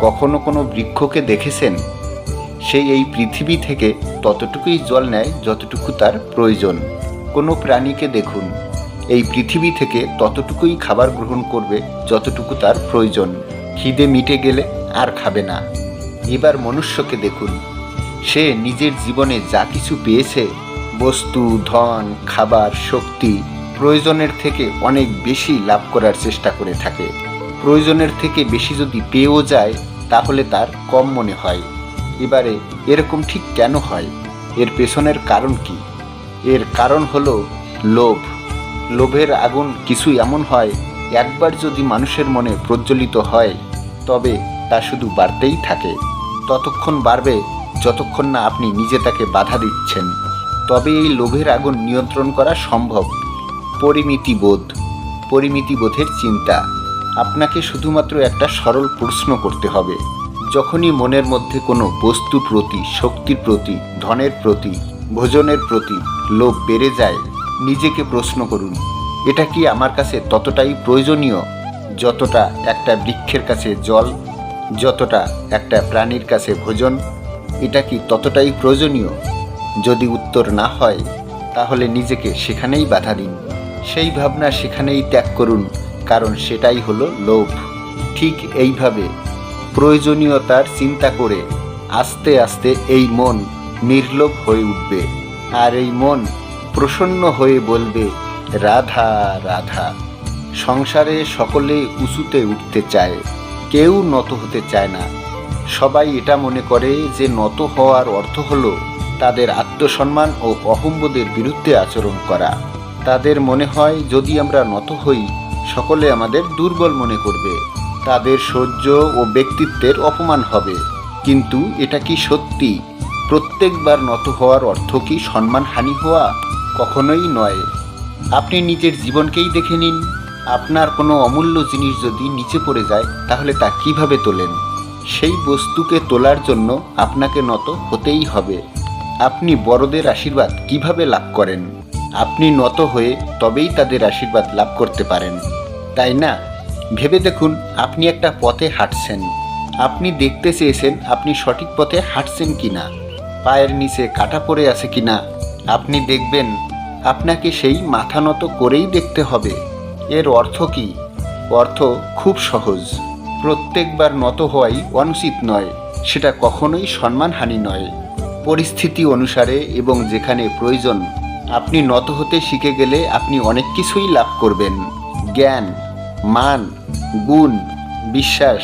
কখনো কোনো বৃক্ষকে দেখেছেন? সে এই পৃথিবী থেকে ততটুকুই জল নেয় যতটুকু তার প্রয়োজন। কোনো প্রাণীকে দেখুন। এই পৃথিবী থেকে ততটুকুই খাবার গ্রহণ করবে যতটুকু তার প্রয়োজন। খিদে মিটে গেলে আর খাবে না। এবার মনুষ্যকে দেখুন। সে নিজের জীবনে যা কিছু পেয়েছে, বস্তু, ধন, খাবার, শক্তি, প্রয়োজনের থেকে অনেক বেশি লাভ করার চেষ্টা করে থাকে। প্রয়োজনের থেকে বেশি যদি পেয়েও যায়, তাহলে তার কম মনে হয়। এবারে এরকম ঠিক কেন হয়? এর পেছনের কারণ কি? এর কারণ হলো লোভ। লোভের আগুন কিছু এমন হয়, একবার যদি মানুষের মনে প্রজ্বলিত হয়, তবে তা শুধু বাড়তেই থাকে। ততক্ষণ বাড়বে যতক্ষণ না আপনি নিজে তাকে বাধা দিচ্ছেন। তবে এই লোভের আগুন নিয়ন্ত্রণ করা সম্ভব। পরিমিতিবোধ। পরিমিতিবোধের চিন্তা। আপনাকে শুধুমাত্র একটা সরল প্রশ্ন করতে হবে। যখনই মনের মধ্যে কোনো বস্তু প্রতি, শক্তির প্রতি, ধনের প্রতি, ভোজনের প্রতি লোভ বেড়ে যায়, নিজেকে প্রশ্ন করুন, এটা কি আমার কাছে ততটাই প্রয়োজনীয়? যতটা একটা বৃক্ষের কাছে জল, যতটা একটা প্রাণীর কাছে ভোজন, এটা কি ততটাই প্রয়োজনীয়? যদি উত্তর না হয়, তাহলে নিজেকে সেখানেই বাধা দিন। সেই ভাবনা সেখানেই ত্যাগ করুন। কারণ সেটাই হলো লোভ। ঠিক এইভাবে প্রয়োজনীয়তার চিন্তা করে আস্তে আস্তে এই মন নির্লোভ হয়ে উঠবে আর এই মন প্রসন্ন হয়ে বলবে, রাধা রাধা। সংসারে সকলে উঁচুতে উঠতে চায়, কেউ নত হতে চায় না। সবাই এটা মনে করে যে নত হওয়ার অর্থ হলো তাদের আত্মসম্মান ও অহম্বোধের বিরুদ্ধে আচরণ করা। তাদের মনে হয়, যদি আমরা নত হই সকলে আমাদের দুর্বল মনে করবে। তাদের সহ্য ও ব্যক্তিত্বের অপমান হবে। কিন্তু এটা কি সত্যি? প্রত্যেকবার নত হওয়ার অর্থ কি সম্মানহানি হওয়া? কখনোই নয়। আপনি নিজের জীবনকেই দেখে নিন। আপনার কোনো অমূল্য জিনিস যদি নিচে পড়ে যায়, তাহলে তা কীভাবে তোলেন? সেই বস্তুকে তোলার জন্য আপনাকে নত হতেই হবে। আপনি বড়দের আশীর্বাদ কীভাবে লাভ করেন? আপনি নত হয়ে তবেই তাদের আশীর্বাদ লাভ করতে পারেন। তাই না? ভেবে দেখুন, আপনি একটা পথে হাঁটছেন। আপনি দেখতে চেয়েছেন আপনি সঠিক পথে হাঁটছেন কি না পায়ের নিচে কাটা পড়ে আছে কি না আপনি দেখবেন, আপনাকে সেই মাথা নত করেই দেখতে হবে। এর অর্থ কি? অর্থ খুব সহজ। প্রত্যেকবার নত হওয়াই অনুচিত নয়, সেটা কখনোই সম্মানহানি নয়। পরিস্থিতি অনুসারে এবং যেখানে প্রয়োজন, আপনি নত হতে শিখে গেলে আপনি অনেক কিছুই লাভ করবেন। জ্ঞান মান, গুণ, বিশ্বাস,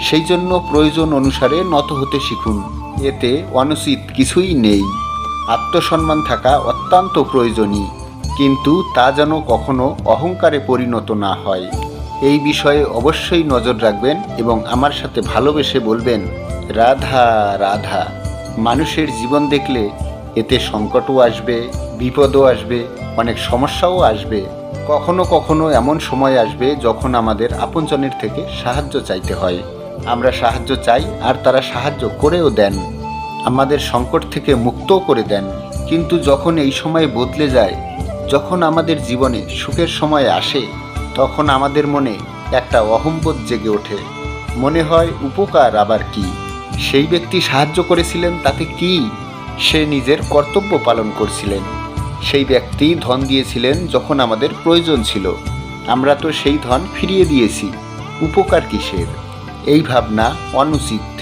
সেই জন্য প্রয়োজন অনুসারে নত হতে শিখুন। এতে অনুচিত কিছুই নেই। আত্মসম্মান থাকা অত্যন্ত প্রয়োজনীয় কিন্তু তা যেন কখনো অহংকারে পরিণত না হয়। এই বিষয়ে অবশ্যই নজর রাখবেন এবং আমার সাথে ভালোবেসে বলবেন, রাধা রাধা। মানুষের জীবন দেখলে এতে সংকটও আসবে, বিপদও আসবে, অনেক সমস্যাও আসবে। কখনো কখনো এমন সময় আসবে যখন আমাদের আপনজনের থেকে সাহায্য চাইতে হয়। আমরা সাহায্য চাই আর তারা সাহায্য করেও দেন। আমাদের সংকট থেকে মুক্তও করে দেন। কিন্তু যখন এই সময় বদলে যায়, যখন আমাদের জীবনে সুখের সময় আসে, তখন আমাদের মনে একটা অহম্বোধ জেগে ওঠে। মনে হয়, উপকার আবার কি? সেই ব্যক্তি সাহায্য করেছিলেন তাতে কি? সে নিজের কর্তব্য পালন করছিলেন। সেই ব্যক্তি ধন দিয়েছিলেন যখন আমাদের প্রয়োজন ছিল। আমরা তো সেই ধন ফিরিয়ে দিয়েছি। উপকার কিসের? এই ভাবনা অনুচিত।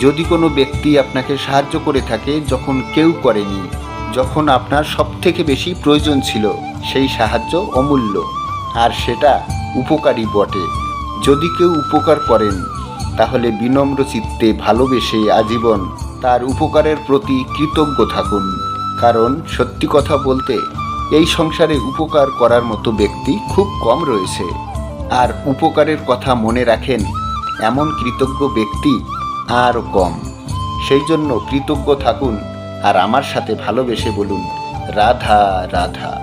যদি কোনো ব্যক্তি আপনাকে সাহায্য করে থাকে, যখন কেউ করেনি, যখন আপনার সবথেকে বেশি প্রয়োজন ছিল, সেই সাহায্য অমূল্য। আর সেটা উপকারী বটে। যদি কেউ উপকার করেন, তাহলে বিনম্র চিত্তে ভালোবেসে আজীবন তার উপকারের প্রতি কৃতজ্ঞ থাকুন। কারণ সত্যি কথা বলতে, এই সংসারে উপকার করার মতো ব্যক্তি খুব কম রয়েছে। আর উপকারের কথা মনে রাখেন, এমন কৃতজ্ঞ ব্যক্তি আরও কম। সেই জন্য কৃতজ্ঞ থাকুন আর আমার সাথে ভালোবেসে বলুন, রাধা রাধা।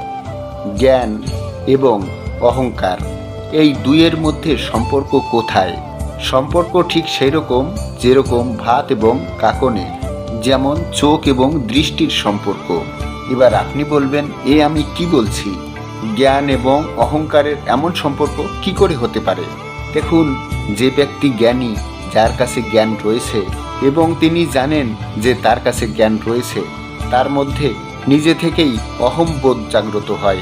জ্ঞান এবং অহংকার, এই দুইয়ের মধ্যে সম্পর্ক কোথায়? সম্পর্ক ঠিক সেই রকম যেরকম ভাত এবং কাকনে। যেমন চোখ এবং দৃষ্টির সম্পর্ক। এবার আপনি বলবেন, এ আমি কি বলছি? জ্ঞান এবং অহংকারের এমন সম্পর্ক কি করে হতে পারে? দেখুন, যে ব্যক্তি জ্ঞানী, যার কাছে জ্ঞান রয়েছে এবং তিনি জানেন যে তার কাছে জ্ঞান রয়েছে, তার মধ্যে নিজে থেকেই অহংবোধ জাগ্রত হয়।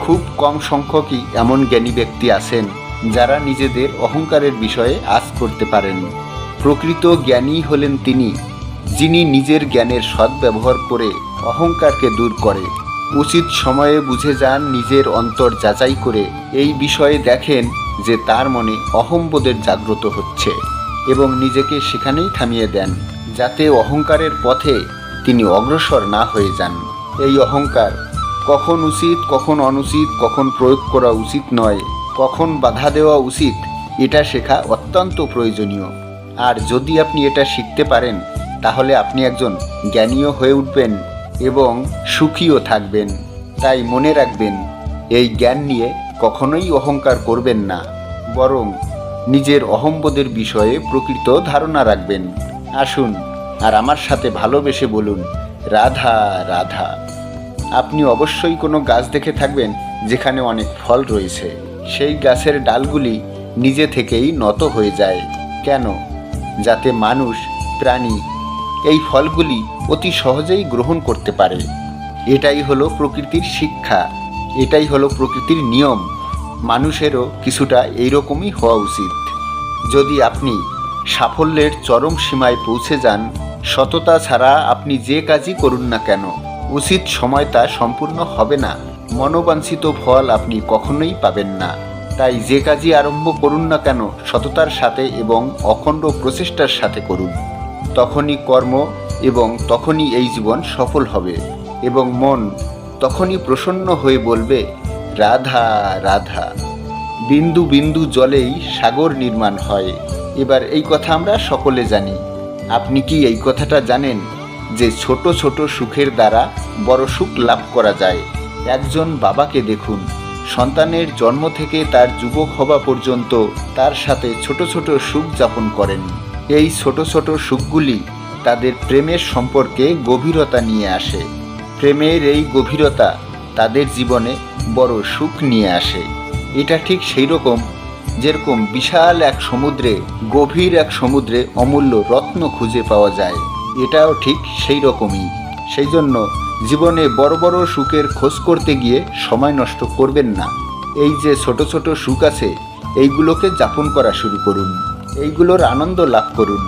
খুব কম সংখ্যকই এমন জ্ঞানী ব্যক্তি আছেন যারা নিজেদের অহংকারের বিষয়ে আজ করতে পারেন। প্রকৃত জ্ঞানী হলেন তিনি। যিনি নিজের জ্ঞানের সদ্ব্যবহার করে অহংকারকে দূর করে। উচিত সময়ে বুঝে যান নিজের অন্তর যাচাই করে এই বিষয়ে দেখেন যে তার মনে অহংবোধের জাগ্রত হচ্ছে এবং নিজেকে সেখানেই থামিয়ে দেন, যাতে অহংকারের পথে তিনি অগ্রসর না হয়ে যান। এই অহংকার কখন উচিত, কখন অনুচিত, কখন প্রয়োগ করা উচিত নয়, কখন বাধা দেওয়া উচিত, এটা শেখা অত্যন্ত প্রয়োজনীয়। আর যদি আপনি এটা শিখতে পারেন তাহলে আপনি একজন জ্ঞানীয় হয়ে উঠবেন এবং সুখীও থাকবেন। তাই মনে রাখবেন, এই জ্ঞান নিয়ে কখনোই অহংকার করবেন না, বরং নিজের অহম্বোধের বিষয়ে প্রকৃত ধারণা রাখবেন। আসুন, আর আমার সাথে ভালোবেসে বলুন, রাধা রাধা। আপনি অবশ্যই কোনো গাছ দেখে থাকবেন যেখানে অনেক ফল রয়েছে। সেই গাছের ডালগুলি নিজে থেকেই নত হয়ে যায়। কেন? যাতে মানুষ, প্রাণী এই ফলগুলি অতি সহজেই গ্রহণ করতে পারে। এটাই হলো প্রকৃতির শিক্ষা। এটাই হলো প্রকৃতির নিয়ম। মানুষেরও কিছুটা এইরকমই হওয়া উচিত। যদি আপনি সাফল্যের চরম সীমায় পৌঁছে যান, সততা ছাড়া আপনি যে কাজই করুন না কেন, উচিত সময় তা সম্পূর্ণ হবে না। মনোবাঞ্ছিত ফল আপনি কখনোই পাবেন না। তাই যে কাজই আরম্ভ করুন না কেন, সততার সাথে এবং অখণ্ড প্রচেষ্টার সাথে করুন। তখনই কর্ম এবং তখনই এই জীবন সফল হবে এবং মন তখনই প্রসন্ন হয়ে বলবে, রাধা রাধা। বিন্দু বিন্দু জলেই সাগর নির্মাণ হয়। এবার এই কথা আমরা সকলে জানি। আপনি কি এই কথাটা জানেন যে ছোট ছোট সুখের দ্বারা বড় সুখ লাভ করা যায়? একজন বাবাকে দেখুন। সন্তানের জন্ম থেকে তার যুবক হওয়া পর্যন্ত তার সাথে ছোট ছোট সুখ যাপন করেন। এই ছোট ছোট সুখগুলি তাদের প্রেমের সম্পর্কে গভীরতা নিয়ে আসে। প্রেমের এই গভীরতা তাদের জীবনে বড় সুখ নিয়ে আসে। এটা ঠিক সেই রকম যেরকম বিশাল এক সমুদ্রে, গভীর এক সমুদ্রে অমূল্য রত্ন খুঁজে পাওয়া যায়। এটাও ঠিক সেই রকমই সেই জন্য জীবনে বড় বড় সুখের খোঁজ করতে গিয়ে সময় নষ্ট করবেন না। এই যে ছোট ছোট সুখ আছে, এইগুলোকে যাপন করা শুরু করুন। এইগুলোর আনন্দ লাভ করুন।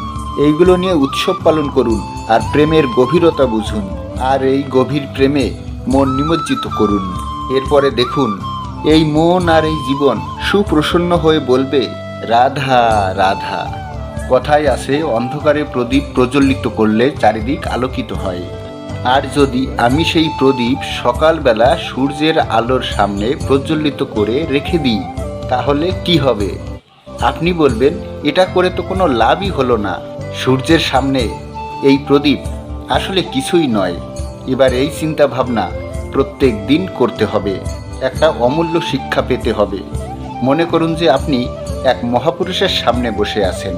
এইগুলো নিয়ে উৎসব পালন করুন আর প্রেমের গভীরতা বুঝুন। আর এই গভীর প্রেমে মন নিমজ্জিত করুন। এরপরে দেখুন, এই মন আর এই জীবন সুপ্রসন্ন হয়ে বলবে, রাধা রাধা। কথায় আছে অন্ধকারে প্রদীপ প্রজ্বলিত করলে চারিদিক আলোকিত হয়। আর যদি আমি সেই প্রদীপ সকালবেলা সূর্যের আলোর সামনে প্রজ্বলিত করে রেখে দিই, তাহলে কি হবে? আপনি বলবেন, এটা করে তো কোনো লাভই হলো না। সূর্যের সামনে এই প্রদীপ আসলে কিছুই নয়। এবার এই চিন্তা ভাবনা প্রত্যেক দিন করতে হবে। একটা অমূল্য শিক্ষা পেতে হবে। মনে করুন যে আপনি এক মহাপুরুষের সামনে বসে আছেন।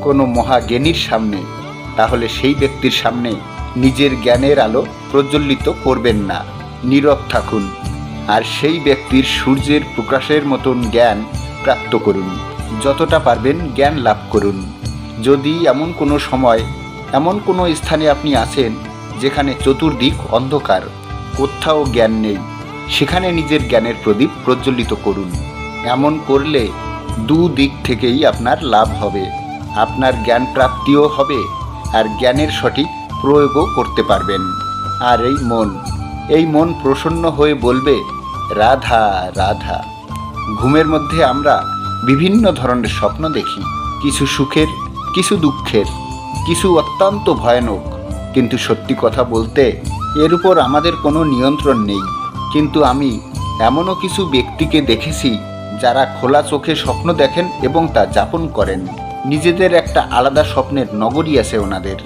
কোনো মহাজ্ঞানীর সামনে। তাহলে সেই ব্যক্তির সামনে নিজের জ্ঞানের আলো প্রজ্বলিত করবেন না। নীরব থাকুন। আর সেই ব্যক্তির সূর্যের প্রকাশের মতন জ্ঞান প্রাপ্ত করুন। যতটা পারবেন জ্ঞান লাভ করুন। যদি এমন কোনো সময়, এমন কোনো স্থানে আপনি আছেন যেখানে চতুর্দিক অন্ধকার, কোথাও জ্ঞান নেই, সেখানে নিজের জ্ঞানের প্রদীপ প্রজ্বলিত করুন। এমন করলে দু দিক থেকেই আপনার লাভ হবে, আপনার জ্ঞান প্রাপ্তিও হবে আর জ্ঞানের সঠিক প্রয়োগও করতে পারবেন। আর এই মন এই মন প্রসন্ন হয়ে বলবে, রাধা রাধা। ঘুমের মধ্যে আমরা বিভিন্ন ধরনের স্বপ্ন দেখি। কিছু সুখের, কিছু দুঃখের, কিছু অত্যন্ত ভয়ানক। কিন্তু সত্যি কথা বলতে, এর উপর আমাদের কোনো নিয়ন্ত্রণ নেই। কিন্তু আমি এমনও কিছু ব্যক্তিকে দেখেছি, যারা খোলা চোখে স্বপ্ন দেখেন এবং তা যাপন করেন। নিজেদের একটা আলাদা স্বপ্নের নগরী আছে ওনাদের।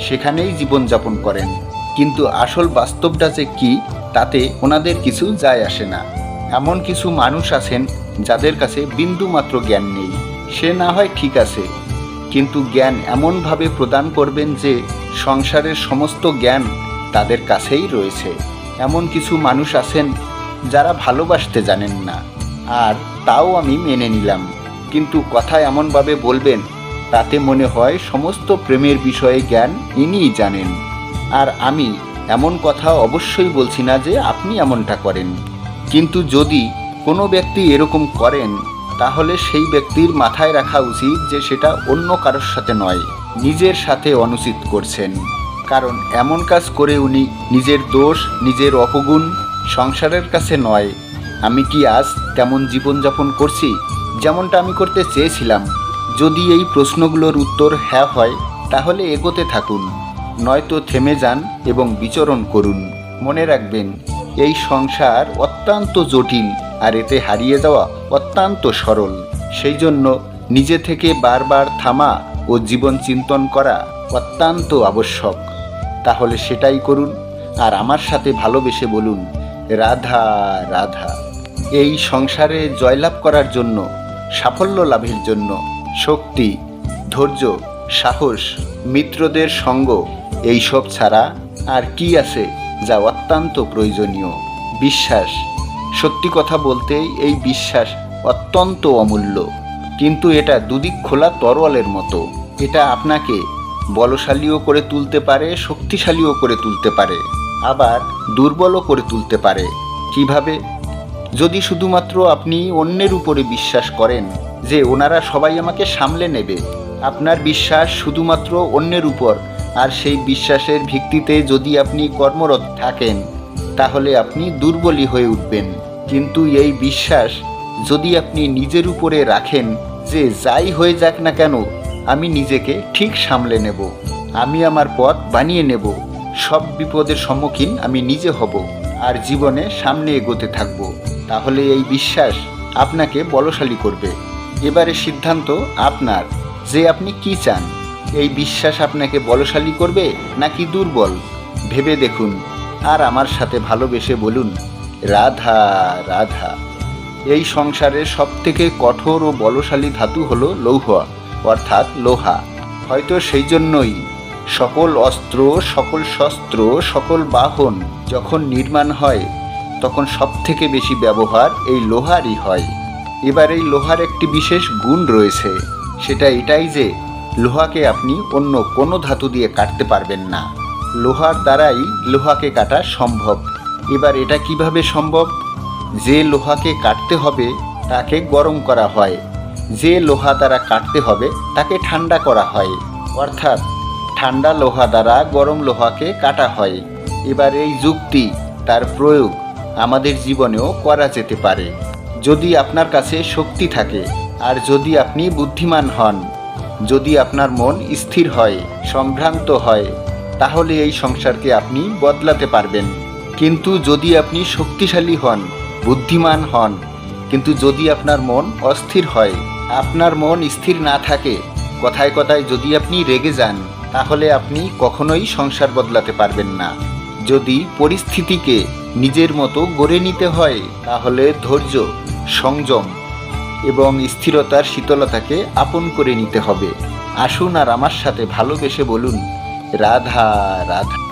সেখানেই জীবনযাপন করেন। কিন্তু আসল বাস্তবটা যে কি, তাতে ওনাদের কিছু যায় আসে না। এমন কিছু মানুষ আছেন যাদের কাছে বিন্দু মাত্র জ্ঞান নেই। সে না হয় ঠিক আছে, কিন্তু জ্ঞান এমনভাবে প্রদান করবেন যে সংসারের সমস্ত জ্ঞান তাদের কাছেই রয়েছে। এমন কিছু মানুষ আছেন যারা ভালোবাসতে জানেন না, আর তাও আমি মেনে নিলাম। কিন্তু কথা এমনভাবে বলবেন, তাতে মনে হয় সমস্ত প্রেমের বিষয়ে জ্ঞান ইনিই জানেন। আর আমি এমন কথা অবশ্যই বলছি না যে আপনি এমনটা করেন। কিন্তু যদি কোনো ব্যক্তি এরকম করেন, তাহলে সেই ব্যক্তির মাথায় রাখা উচিত যে সেটা অন্য কারোর সাথে নয়, নিজের সাথে অনুচিত করছেন। কারণ এমন কাজ করে উনি নিজের দোষ, নিজের অপগুণ সংসারের কাছে নয়। আমি কি আজ তেমন জীবনযাপন করছি? যেমনটা আমি করতে চেয়েছিলাম। যদি এই প্রশ্নগুলোর উত্তর হ্যাঁ হয়, তাহলে এগোতে থাকুন। নয়তো থেমে যান এবং বিচরণ করুন। মনে রাখবেন, এই সংসার অত্যন্ত জটিল। আর এতে হারিয়ে যাওয়া অত্যন্ত সরল। সেই জন্য নিজে থেকে বারবার থামা ও জীবন চিন্তন করা অত্যন্ত আবশ্যক। তাহলে সেটাই করুন, আর আমার সাথে ভালোবেসে বলুন, রাধা রাধা। এই সংসারে জয়লাভ করার জন্য, সাফল্য লাভের জন্য শক্তি, ধৈর্য, সাহস, মিত্রদের সঙ্গ, এইসব ছাড়া আর কি আছে যা অত্যন্ত প্রয়োজনীয়? বিশ্বাস। সত্যি কথা বলতে এই বিশ্বাস অত্যন্ত অমূল্য। কিন্তু এটা দুদিক খোলা তরোয়ালের মতো। এটা আপনাকে বলশালীও করে তুলতে পারে, শক্তিশালীও করে তুলতে পারে, আবার দুর্বলও করে তুলতে পারে। কীভাবে? যদি শুধুমাত্র আপনি অন্যের উপরে বিশ্বাস করেন যে ওনারা সবাই আমাকে সামলে নেবে, আপনার বিশ্বাস শুধুমাত্র অন্যের উপর, আর সেই বিশ্বাসের ভিত্তিতে যদি আপনি কর্মরত থাকেন তাহলে আপনি দুর্বলই হয়ে উঠবেন। কিন্তু এই বিশ্বাস যদি আপনি নিজের উপরে রাখেন যে যাই হয়ে যাক না কেন, আমি নিজেকে ঠিক সামলে নেব। আমি আমার পথ বানিয়ে নেব। সব বিপদের সম্মুখীন আমি নিজে হব আর জীবনে সামনে এগোতে থাকব। তাহলে এই বিশ্বাস আপনাকে বলশালী করবে। এবারে সিদ্ধান্ত আপনার। যে আপনি কি চান, এই বিশ্বাস আপনাকে বলশালী করবে নাকি দুর্বল? ভেবে দেখুন। আর আমার সাথে ভালোবেসে বলুন, রাধা রাধা। এই সংসারের সবথেকে কঠোর ও বলশালী ধাতু হলো লৌহ, অর্থাৎ লোহা। হয়তো সেই জন্যই সকল অস্ত্র, সকল শস্ত্র, সকল বাহন যখন নির্মাণ হয়, তখন সবথেকে বেশি ব্যবহার এই লোহারই হয়। এবার এই লোহার একটি বিশেষ গুণ রয়েছে, সেটা এটাই যে লোহাকে আপনি অন্য কোনো ধাতু দিয়ে কাটতে পারবেন না। লোহার দ্বারাই লোহাকে কাটা সম্ভব। এবার এটা কীভাবে সম্ভব? যে লোহাকে কাটতে হবে, তাকে গরম করা হয়। যে লোহা দ্বারা কাটতে হবে, তাকে ঠান্ডা করা হয়। অর্থাৎ, ঠান্ডা লোহা দ্বারা গরম লোহাকে কাটা হয়। এবার এই যুক্তি, তার প্রয়োগ আমাদের জীবনেও করা যেতে পারে। যদি আপনার কাছে শক্তি থাকে, আর যদি আপনি বুদ্ধিমান হন, যদি আপনার মন স্থির হয়, সম্ভ্রান্ত হয় তাহলে এই সংসারকে আপনি বদলাতে পারবেন। কিন্তু যদি আপনি শক্তিশালী হন, বুদ্ধিমান হন, কিন্তু যদি আপনার মন অস্থির হয়, আপনার মন স্থির না থাকে, কথায় কথায় যদি আপনি রেগে যান, তাহলে আপনি কখনোই সংসার বদলাতে পারবেন না। যদি পরিস্থিতিকে নিজের মতো গড়ে নিতে হয়, তাহলে ধৈর্য, সংযম এবং স্থিরতার শীতলতাকে আপন করে নিতে হবে। আসুন আর আমার সাথে ভালোবেসে বলুন রাধা রাধা